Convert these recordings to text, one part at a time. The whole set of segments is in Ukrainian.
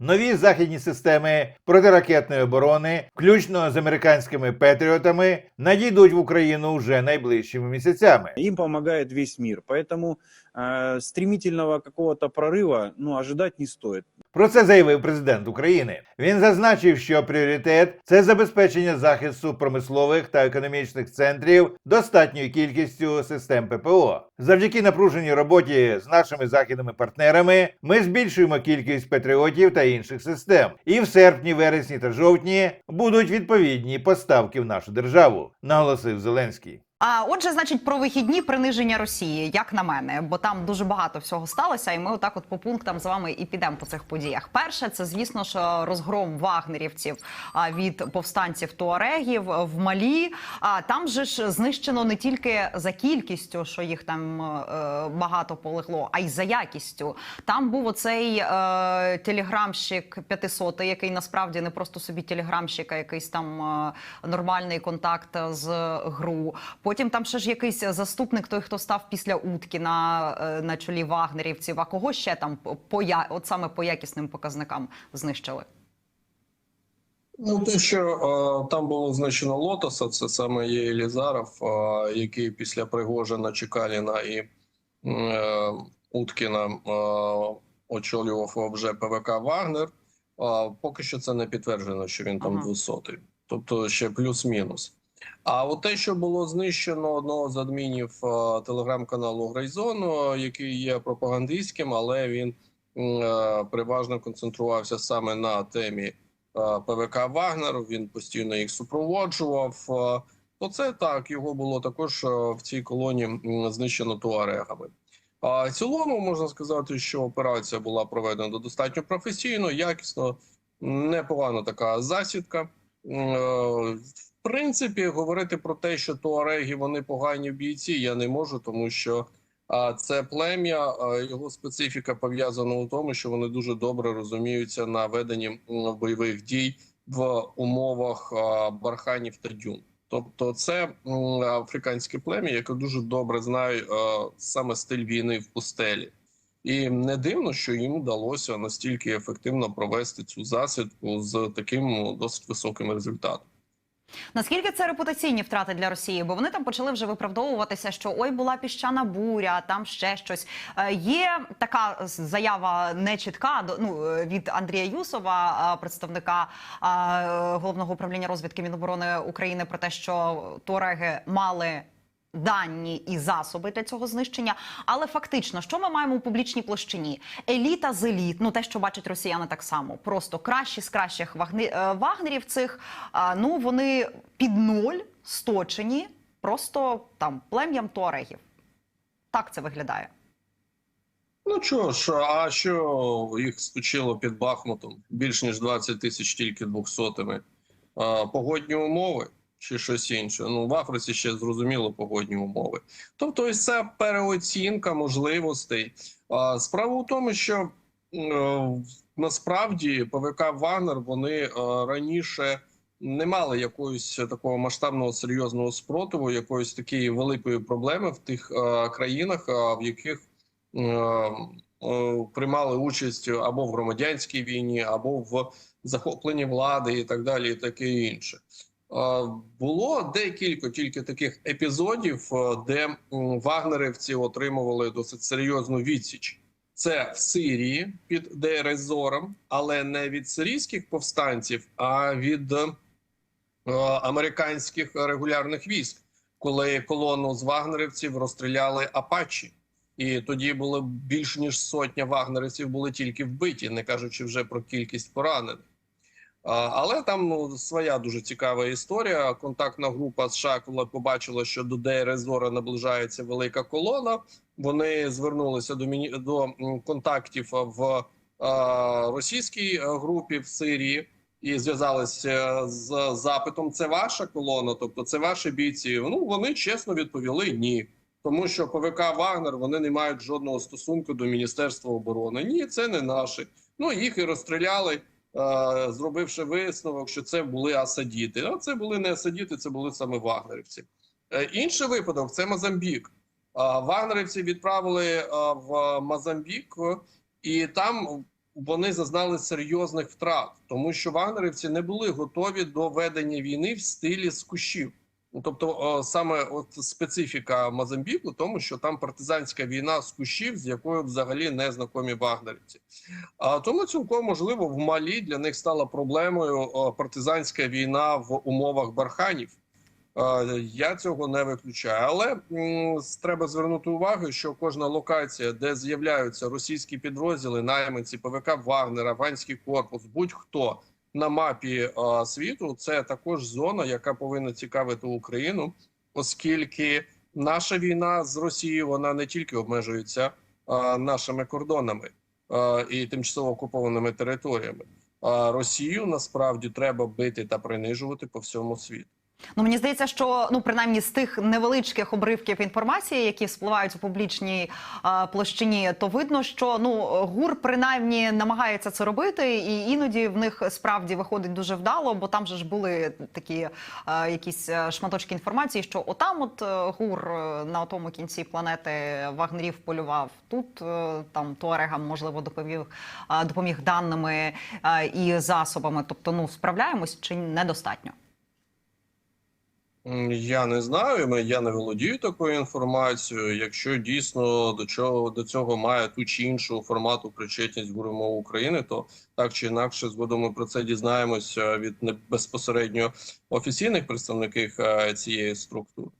Нові західні системи протиракетної оборони, включно з американськими петріотами, надійдуть в Україну вже найближчими місяцями. Им помогает весь мир. Поэтому э, стремительного какого-то прорыва ну, ожидать не стоит. Про це заявив президент України. Він зазначив, що пріоритет це забезпечення захисту промислових та економічних центрів достатньою кількістю систем ППО. Завдяки напруженій роботі з нашими західними партнерами ми збільшуємо кількість патріотів та інших систем. І в серпні, вересні та жовтні будуть відповідні поставки в нашу державу, наголосив Зеленський. А отже, значить, про вихідні приниження Росії, як на мене, бо там дуже багато всього сталося, і ми отак, от по пунктам з вами і підемо по цих подіях. Перше, це звісно ж розгром вагнерівців від повстанців туарегів в Малі. А там же ж знищено не тільки за кількістю, що їх там е, багато полегло, а й за якістю. Там був оцей е, телеграмщик 500, який насправді не просто собі телеграмщик, а якийсь там е, нормальний контакт з ГРУ. Потім там ще ж якийсь заступник, той, хто став після Уткіна е, на чолі вагнерівців. А кого ще там по я- от саме по якісним показникам знищили? Ну, те, що е, там було знищено Лотоса, це саме є Елізаров, е, який після Пригожина Чекаліна і е, Уткіна е, очолював вже ПВК Вагнер. Е, поки що це не підтверджено, що він там Ага. 200 тобто ще плюс-мінус. А от те, що було знищено одного з адмінів е, телеграм-каналу Грейзон, е, який є пропагандистським, але він е, переважно концентрувався саме на темі. е, ПВК Вагнер. Він постійно їх супроводжував. То це так його було також в цій колоні знищено туарегами. А в цілому можна сказати, що операція була проведена достатньо професійно, якісно, непогана така засідка. Е, В принципі, говорити про те, що туареги вони погані бійці, я не можу, тому що це плем'я, його специфіка пов'язана у тому, що вони дуже добре розуміються на веденні бойових дій в умовах барханів та дюн. Тобто, це африканське плем'я, яке дуже добре знає саме стиль війни в пустелі. І не дивно, що їм вдалося настільки ефективно провести цю засідку з таким ну, досить високим результатом. Наскільки це репутаційні втрати для Росії? Бо вони там почали вже виправдовуватися, що ой, була піщана буря, там ще щось. Е, є така заява не чітка до- ну, е, від Андрія Юсова, е, представника головного управління розвідки Міноборони України, про те, що туареги мали. Дані і засоби для цього знищення, але фактично, що ми маємо у публічній площині? Еліта з еліт, ну те, що бачать росіяни так само, просто кращі з кращих е, вагнерів цих. ну вони під ноль сточені, просто там плем'ям туарегів. Так це виглядає. Ну чого ж, а що їх стучило під Бахмутом? Більш ніж 20 тисяч тільки двохсотими. Погодні умови чи щось інше. Ну, в Африці ще зрозуміло погодні умови. Тобто, ось ця переоцінка можливостей. А, справа у тому, що е, насправді ПВК Вагнер вони е, раніше. Не мали якогось такого масштабного серйозного спротиву, якоїсь такої великої проблеми в тих е, країнах, е, в яких е, е, приймали участь або в громадянській війні, або в захопленні влади, і так далі, і таке інше. Е, Було декілька тільки таких епізодів, е, де вагнерівці отримували досить серйозну відсіч. Це в Сирії під Дейрезором, але не від сирійських повстанців, а від е, американських регулярних військ, коли колону з вагнерівців розстріляли Апачі. І тоді було більш ніж сотня вагнерівців були тільки вбиті, не кажучи вже про кількість поранених. Але там ну, своя дуже цікава історія. Контактна група США, коли побачила, що до ДРЗОРа наближається велика колона. Вони звернулися до міні... до контактів в а, російській е, групі в Сирії і зв'язалися з запитом: це ваша колона, тобто це ваші бійці. Ну вони чесно відповіли ні. Тому що ПВК Вагнер вони не мають жодного стосунку до Міністерства оборони. Ні, це не наші. Ну їх і розстріляли, зробивши висновок, що це були асадіти. А це були не асадіти, це були саме вагнерівці. Е, інший випадок це Мозамбік. Вагнерівці відправили е, в Мозамбік, і там вони зазнали серйозних втрат, тому що вагнерівці не були готові до ведення війни в стилі з кущів. Тобто, саме от специфіка Мозамбіку, тому що там партизанська війна з кущів, з якою взагалі не знакомі вагнерівці. А тому цілком можливо в Малі для них стала проблемою партизанська війна в умовах барханів. Е, Я цього не виключаю, але треба звернути увагу, що кожна локація, де з'являються російські підрозділи, найманці, ПВК Вагнер, Афганський корпус, будь-хто на мапі світу, це також зона, яка повинна цікавити Україну, оскільки наша війна з Росією вона не тільки обмежується нашими кордонами і тимчасово окупованими територіями. Росію насправді треба бити та принижувати по всьому світу. Ну мені здається, що ну принаймні з тих невеличких обривків інформації, які спливають у публічній а, площині, то видно, що ну гур принаймні намагається це робити, і іноді в них справді виходить дуже вдало, бо там же ж були такі а, якісь е, шматочки інформації, що отам, от е, гур е, на тому кінці планети вагнерів полював. Тут там Туарегам можливо допоміг а, допоміг даними і засобами. Тобто, ну справляємось чи недостатньо. Я не знаю, я не володію такою інформацією. Якщо дійсно до чого до цього має ту чи іншу формату причетність гурмов України, то так чи інакше згодом ми про це дізнаємося від безпосередньо офіційних представників е, цієї структури.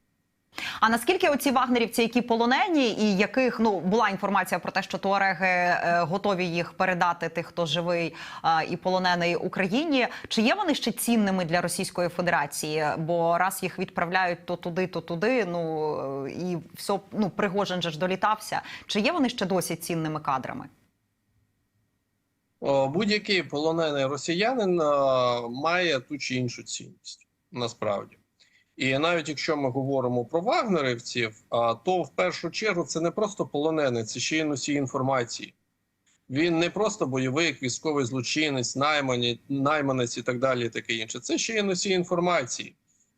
А наскільки оці вагнерівці, які полонені, і яких ну була інформація про те, що туареги е, готові їх передати тих, хто живий е, і полонений Україні, чи є вони ще цінними для Російської Федерації? Бо раз їх відправляють то туди, то туди. Ну е, і все ну Пригожин же ж долітався. Чи є вони ще досі цінними кадрами? Будь-який полонений росіянин має ту чи іншу цінність насправді. І навіть якщо ми говоримо про вагнерівців, то в першу чергу це не просто полонений, це ще й носій інформації. Він не просто бойовик, військовий злочинець, найманець і так далі, і таке інше. Це ще й носій інформації.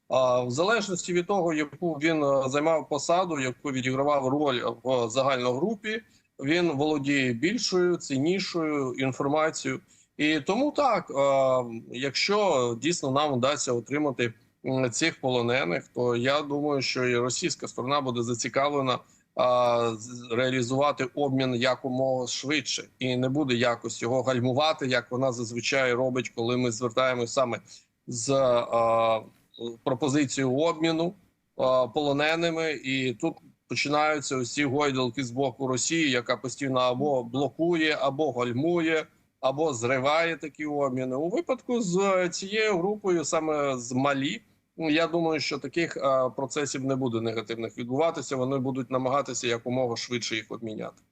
А в залежності від того, яку він займав посаду, яку відігравав роль в загальногрупі, він володіє більшою, ціннішою інформацією. І тому так, якщо дійсно нам вдасться отримати цих полонених, то я думаю, що і російська сторона буде зацікавлена реалізувати обмін якомога швидше і не буде якось його гальмувати, як вона зазвичай робить, коли ми звертаємось саме з пропозицією обміну полоненими, і тут починаються усі гойдалки з боку Росії, яка постійно або блокує, або гальмує. Або зриває такі обміни у випадку з цією групою, саме з Малі. Ну, Я думаю, що таких процесів не буде негативних відбуватися. Вони будуть намагатися якомога швидше їх обміняти.